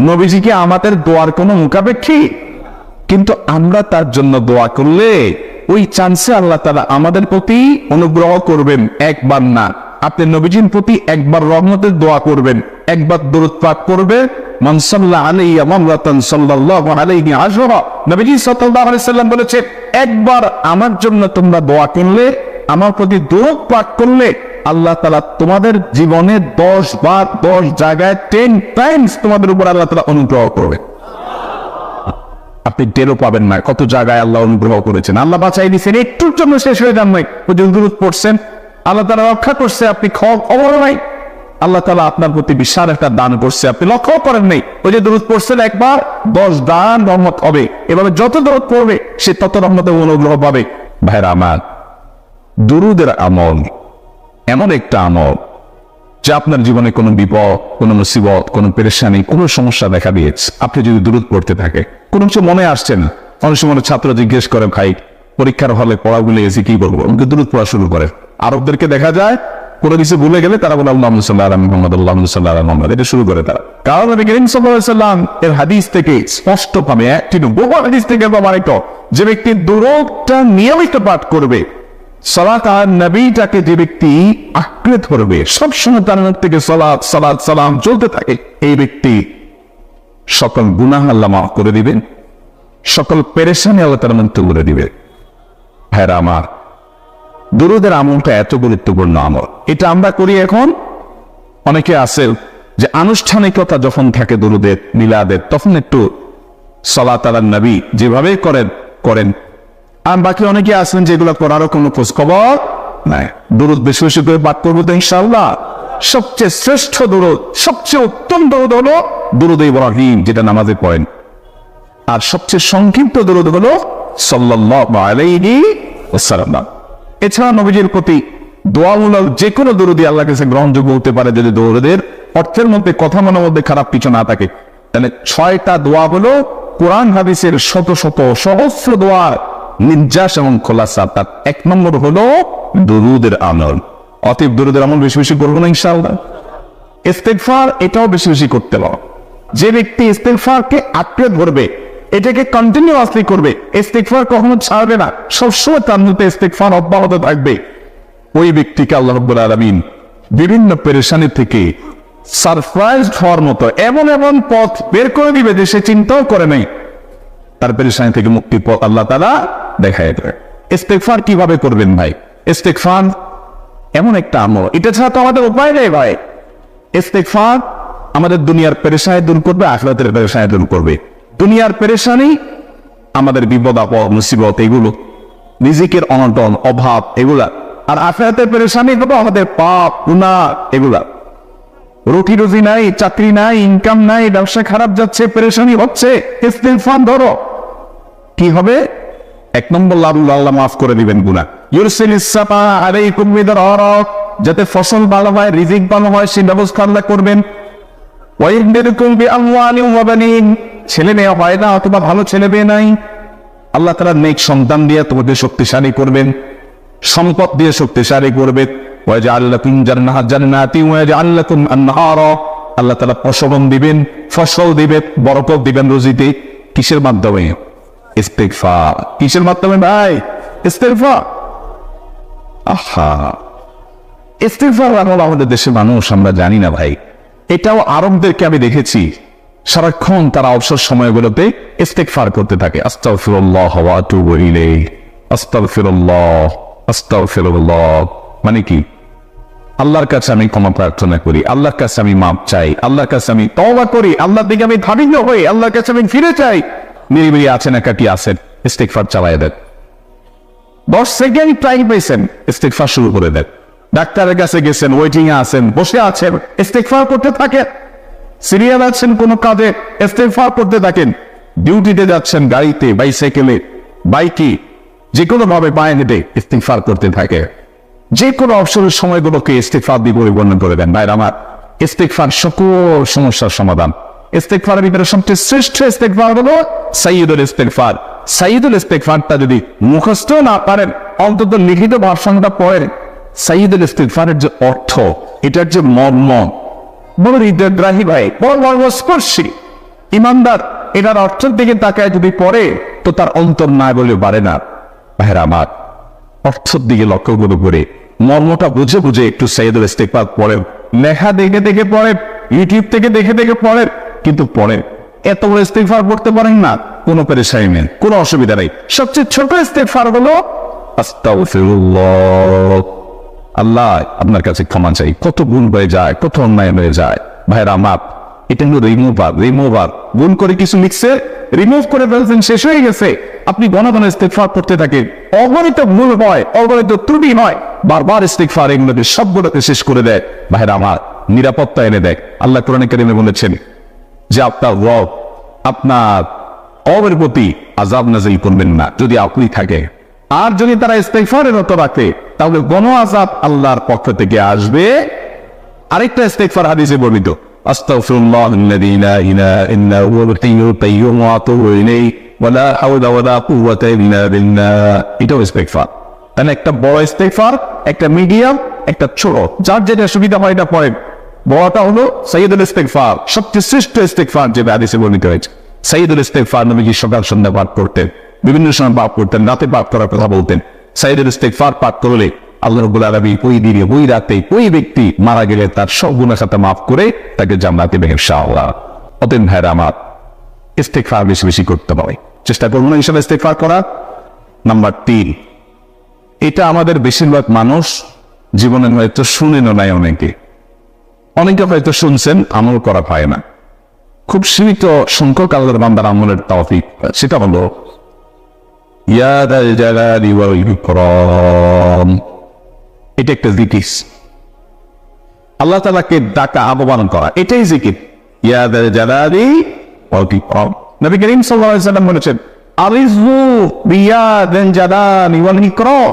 নবীজিকে আমাদের দোয়ার কোনো মুখাপেক্ষী? কিন্তু আমরা তার জন্য দোয়া করলে ওই চান্সে আল্লাহ তারা আমাদের প্রতি অনুগ্রহ করবেন একবার না। আপনি নবীজির প্রতি একবার রহমতের দোয়া করবেন, একবার দূরত পাক করবে। নবীজি বলেছে একবার আমার জন্য তোমরা দোয়া করলে, আমার প্রতি দূরত পাক করলে আল্লাহ তালা তোমাদের জীবনে দশ বার, দশ জায়গায় টেন টাইমস তোমাদের উপর আল্লাহ তালা অনুগ্রহ করবে। আপনি টেরও পাবেন না কত জায়গায় আল্লাহ অনুগ্রহ করেছেন। আল্লাহ বাঁচাই দিয়েছেন, একটুর জন্য শেষ হয়ে যান নাই। দূরত পড়ছেন, আল্লাহ তালা রক্ষা করছে, আপনি খবর নাই। আল্লাহ তালা আপনার প্রতি বিশাল একটা দান করছে, আপনি লক্ষ্য করেন নাই। ওই যে দূরত পড়ছেন, একবার দশ দান রহমত হবে। এভাবে যত দূরত পড়বে, সে তত রহমতের অনুগ্রহ পাবে। ভাইরা আমার, দুরুদের আমল এমন একটা আমল যে আপনার জীবনে কোনো বিপদ, কোনো মুসিবত, কোনো পেরেশানি, কোনো সমস্যা দেখা দিয়েছে। আপনি যদি দূরত পড়তে থাকে, কোনো কিছু মনে আসছে না। অনেক সময় ছাত্র জিজ্ঞেস করে, ভাই, পরীক্ষার হলে পড়াগুলো এসে কি বলব আমাকে দূরত পড়া শুরু করে। আরবদেরকে দেখা যায়, কোনো কিছু ভুলে গেলে তারা বলে আল্লাহ সাল্লাহ মোহাম্মদ আল্লাহ সাল্লাহ মোহাম্মদ। এটা শুরু করে তারা। কারণ নবী করিম সাল্লাম এর হাদিস থেকে স্পষ্ট ভাবে একটি বহু হাদিস থেকে প্রমাণিত যে ব্যক্তি দূরটা নিয়মিত পাঠ করবে সালাত নবীটাকে যে ব্যক্তি আঁকড়ে ধরবে সবসময় তার মুখ থেকে সালাত সালাত, সালাম চলতে থাকে। এই ব্যক্তি সকল আল্লাহ মাফ করে দিবেন, সকল পেরেশানি আল্লাহ তার মুক্ত করে দিবে হ্যাঁ আমার, দুরুদের আমলটা এত গুরুত্বপূর্ণ আমল। এটা আমরা করি এখন, অনেকে আছে যে আনুষ্ঠানিকতা যখন থাকে দুরুদের, মিলাদের, তখন একটু সলা তালার নবী যেভাবে করেন করেন। আর বাকি অনেকে আছেন যেগুলো করারও কোনো খোঁজ খবর নাই। দুরুদ বেশি করে পাঠ করব তো ইনশাল্লাহ সবচেয়ে শ্রেষ্ঠ দুরুদ, সবচেয়ে উত্তম দুরুদ হলো দুরুদ ইব্রাহিম, যেটা নামাজে পড়েন। আর সবচেয়ে সংক্ষিপ্ত দরুদ হলো ওয়াসাল্লাম। এছাড়া নবীজির প্রতি দোয়ামূলক যে কোনো দরুদি আল্লাহ কাছে গ্রহণযোগ্য হতে পারে যদি দৌড়দের অর্থের মধ্যে, কথা মনের মধ্যে খারাপ কিছু না থাকে। তাহলে ছয়টা দোয়া হলো কোরআন, হাদিসের শত শত সহস্র দোয়া নির্যাস এবং খোলাসা, তার এক নম্বর হলো দরুদের আমল। অতীব দরুদের আমল বেশি বেশি করব না ইনশাআল্লাহ। ইস্তেগফার এটাও বেশি বেশি করতে পারো যে ব্যক্তি ইস্তেগফারকে আঁকড়ে ধরবে, এটাকে কন্টিনিউয়াসলি করবে, ইস্তেগফার কখনো ছাড়বে না। সবসময় তার মধ্যে ইস্তেগফার অব্যাহত থাকবে। ওই ব্যক্তিকে আল্লাহ রব্বুল আলামিন বিভিন্ন পেরেশানি থেকে সারপ্রাইজ হওয়ার মতো এমন এমন পথ বের করে দিবে যে সে চিন্তাও করে নাই। তার পেরেশানি থেকে মুক্তির পথ আল্লাহ তালা দেখায় দেবে ইস্তেগফার কীভাবে করবেন ভাই? ইস্তেগফার এমন একটা আমল। এটা ছাড়া তো আমাদের উপায় নেই ভাই। ইস্তেগফার আমাদের দুনিয়ার পেরেশানি দূর করবে, আখরাতের পেরেশানি দূর করবে। দুনিয়ার পেরেশানি, আমাদের বিপদ, আপদ, মুসিবত, এগুলো, রিজিকের অনটন, অভাব, এগুলা। আর আখরাতের পেরেশানি হলো আমাদের পাপ, গুনাহ, এগুলা। রুটি রুজি নাই, চাকরি নাই ইনকাম নাই, ব্যবসা খারাপ যাচ্ছে, পেরেশানি হচ্ছে। ইস্তেগফার ধরো। কি হবে? এক নম্বর লাভ আল্লাহ মাফ করে দিবেন গুনা ইউরসিল ইসাপা আলাইকুম মিদরারক যাতে ফসল ভালো হয়, রিজিক ভালো হয়, সেই ব্যবস্থা আল্লাহ করবেন। ছেলে মেয়ে হয় না অথবা ভালো ছেলে মেয়ে নাই। আল্লাহ তাআলা নেক সন্তান দিয়ে তোমাকে শক্তিশালী করবেন, সম্পদ দিয়ে শক্তিশালী করবেন। আল্লাহ তাআলা ফসল দিবেন ফসল দিবেন, বরকত দিবেন রুজিতে। কিসের মাধ্যমে? ইস্তেগফার। কিসের মাধ্যমে ভাই? ইস্তেগফার। আহা। ইস্তেগফার আমল আমাদের দেশের মানুষ, আমরা জানি না ভাই। এটাও আরবদেরকে আমি দেখেছি। সারাক্ষণ তারা অবসর সময়গুলোতে ইস্তেকফার করতে থাকে। আস্তাগফিরুল্লাহ ওয়া আতুবু ইলাইহি। আস্তাগফিরুল্লাহ আস্তাগফিরুল্লাহ। মানে কি? আল্লাহর কাছে আমি ক্ষমা প্রার্থনা করি। আল্লাহর কাছে আমি মাপ চাই। আল্লাহর কাছে আমি তওবা করি। আল্লাহর দিকে আমি ধাবিত হই। আল্লাহর কাছে আমি ফিরে চাই। নিরিবিলি আছেন একাকি আছেন ইস্তেকফার চালায় দেন। দশ সেকেন্ড টাইম পেয়েছেন ইস্তেকফার শুরু করে দেন। ডাক্তারের কাছে গেছেন ওয়েটিং এ আছেন, বসে আছেন ইস্তেকফার করতে থাকেন। সিরিয়াল আছেন কোনো কাজে ইস্তেকফার করতে থাকেন। ডিউটিতে যাচ্ছেন গাড়িতে বাইসাইকেলে বাইকে যে কোনো ভাবে পায়ে হেঁটে ইস্তেকফার করতে থাকে। যে কোনো অবসরের সময়গুলোকে ইস্তেকফার দিয়ে পরিবর্তন করে দেন। ভাইরা আমার ইস্তেকফার সকল সমস্যার সমাধান। ইস্তেকফারের ভিতরে সবচেয়ে শ্রেষ্ঠ ইস্তেকফার ইস্তেকফার ইস্তেকফারটা যদি মুখস্থ না পারেন, অন্তত লিখিত ভাষণটা পড়েন ইস্তেকফারের যে অর্থ, এটার যে মর্ম, বড় হৃদয়গ্রাহী ভাই, বড় মর্মস্পর্শী, ইমানদার, এটার অর্থের দিকে তাকায় যদি পড়ে, তো তার অন্তর না বলে পারে না। ভাইরা আমার, অর্থের দিকে লক্ষ্য করে করে, মর্মটা বুঝে বুঝে একটু সাইদুল ইস্তেকবার পড়েন। লেখা দেখে দেখে পড়েন, ইউটিউব থেকে দেখে দেখে পড়েন কিন্তু পড়েন এত বড় ইস্তেকফার পড়তে পারেন না, কোনো পেরেশানি নেই, কোনো অসুবিধা নেই। সবচেয়ে ছোট ইস্তেকফার হলো আল্লাহ আপনার কাছে ক্ষমা চাই। কত ভুল হয়ে যায়, কত অন্যায় হয়ে যায়। ভাইরা মাপ এটা হলো রিমুভার রিমুভার। ভুল করে কিছু লিখছে, রিমুভ করে ফেলছেন, শেষ হয়ে গেছে। আপনি ঘন ইস্তেকফার করতে থাকেন। অগণিত ভুল হয়, অগণিত ত্রুটি হয়। বারবার ইস্তেকফার এগুলোকে সবগুলোকে শেষ করে দেয়। ভাইরা, আমার নিরাপত্তা এনে দেয়। আল্লাহ কোরআন কারিমে বলেছেন যে আপনার রব আপনার অবের প্রতি আজাব নাজিল করবেন না, যদি আপনি থাকে। আর যদি তারা ইস্তেকফারের মতো রাখে, তাহলে গণ আজাব আল্লাহর পক্ষ থেকে আসবে। আরেকটা ইস্তেকফার হাদিসে বর্ণিত একটা বড় ইস্তেকফার একটা মিডিয়াম, একটা ছোট। যার যেটা সুবিধা হয় এটা পড়েন। বড়টা হলো সৈয়দুল ইস্তেকফার সবচেয়ে শ্রেষ্ঠ ইস্তেকফার যে হাদিসে বর্ণিত হয়েছে সৈয়দুল ইস্তেকফার নবীজি সকাল সন্ধ্যা পাঠ করতেন বিভিন্ন সময় পাপ করতেন রাতে পাপ করার কথা বলতেন সাইদুল ইস্তেকফার পাঠ করলে আল্লাহ রব্বুল আলমী ওই দিনে ওই রাতে ওই ব্যক্তি মারা গেলে তার সব গুণের সাথে মাফ করে তাকে জান্নাতে বেহের শাহওয়া অতেন ভাইরা আমার ইস্তেকফার বেশি বেশি করতে পারে চেষ্টা করব না হিসাবে ইস্তেকফার করা নাম্বার তিন এটা আমাদের বেশিরভাগ মানুষ জীবনে হয়তো শুনেনও নাই অনেকে অনেকে হয়তো শুনছেন, আমল করা হয় না। খুব সীমিত সংখ্যক আল্লাহর বান্দার আমলের তৌফিক সেটা হলো এটা একটা জিকির। আল্লাহ তাআলাকে ডাকা আহ্বান করা, এটাই জিকির। ইয়া ইকরাম। নবী করিম সাল্লাম বলেছেন আরিজু বিয়া দাল জালালি ওয়াল ইকরাম।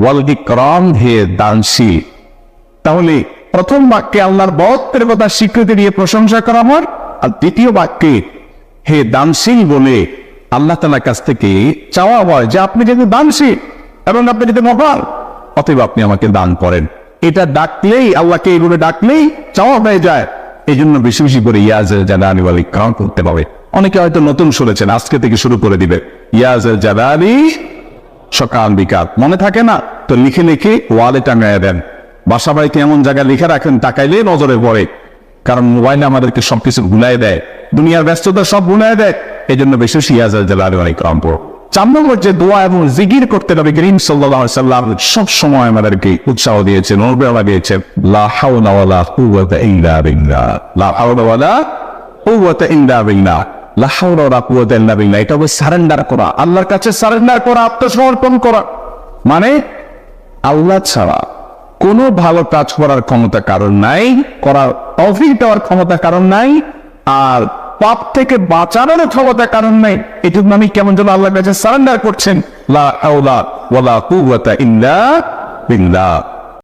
ওয়াল ইকরাম হে দানশীল। তাহলে প্রথম বাক্যে আল্লাহর বত্তের কথা স্বীকৃতি দিয়ে প্রশংসা করা হয়, আর দ্বিতীয় বাক্যে হে দানশীল বলে আল্লাহ তালার কাছ থেকে চাওয়া হয় যে আপনি যদি দানশীল এবং আপনি যদি মহান, অতএব আপনি আমাকে দান করেন। এটা ডাকলেই, আল্লাহকে এইভাবে ডাকলেই চাওয়া হয়ে যায়। এই জন্য বেশি বেশি করে ইয়াজ জালানি ওয়াল ইকরাম করতে পাবে অনেকে হয়তো নতুন শুনেছেন, আজকে থেকে শুরু করে দিবে। ইয়াজ জালালি সকাল বিকাল। মনে থাকে না? তো লিখে লিখে ওয়ালে টাঙ্গাইয়া দেন। বাসা বাড়িতে এমন জায়গায় লিখে রাখেন তাকাইলে নজরে পড়ে। কারণ মোবাইলে আমাদেরকে সবকিছু ভুলাই দেয়। দুনিয়ার ব্যস্ততা সব ভুলাই দেয়। এই জন্য বেশি সিয়াজ অনেক কম পড়ো চার নম্বর যে দোয়া এবং জিগির করতে হবে সাল্লাহ সাল্লাম সব সময় আমাদেরকে উৎসাহ দিয়েছেন, অনুপ্রেরণা দিয়েছেন। লা হাওলা ওয়ালা কুওয়াতা ইল্লা বিল্লাহ। লা কুওয়াতা ইল্লা বিল্লাহ। মানে আল্লাহ ছাড়া কোনো ভালো কাজ করার ক্ষমতা কারণ নাই করার তৌফিক দেওয়ার ক্ষমতা কারণ নাই, আর পাপ থেকে বাঁচানোর ক্ষমতা কারণ নাই। জন্য আমি কেমন যেন আল্লাহর কাছে সারেন্ডার করছেন। লা হাওলা ওয়ালা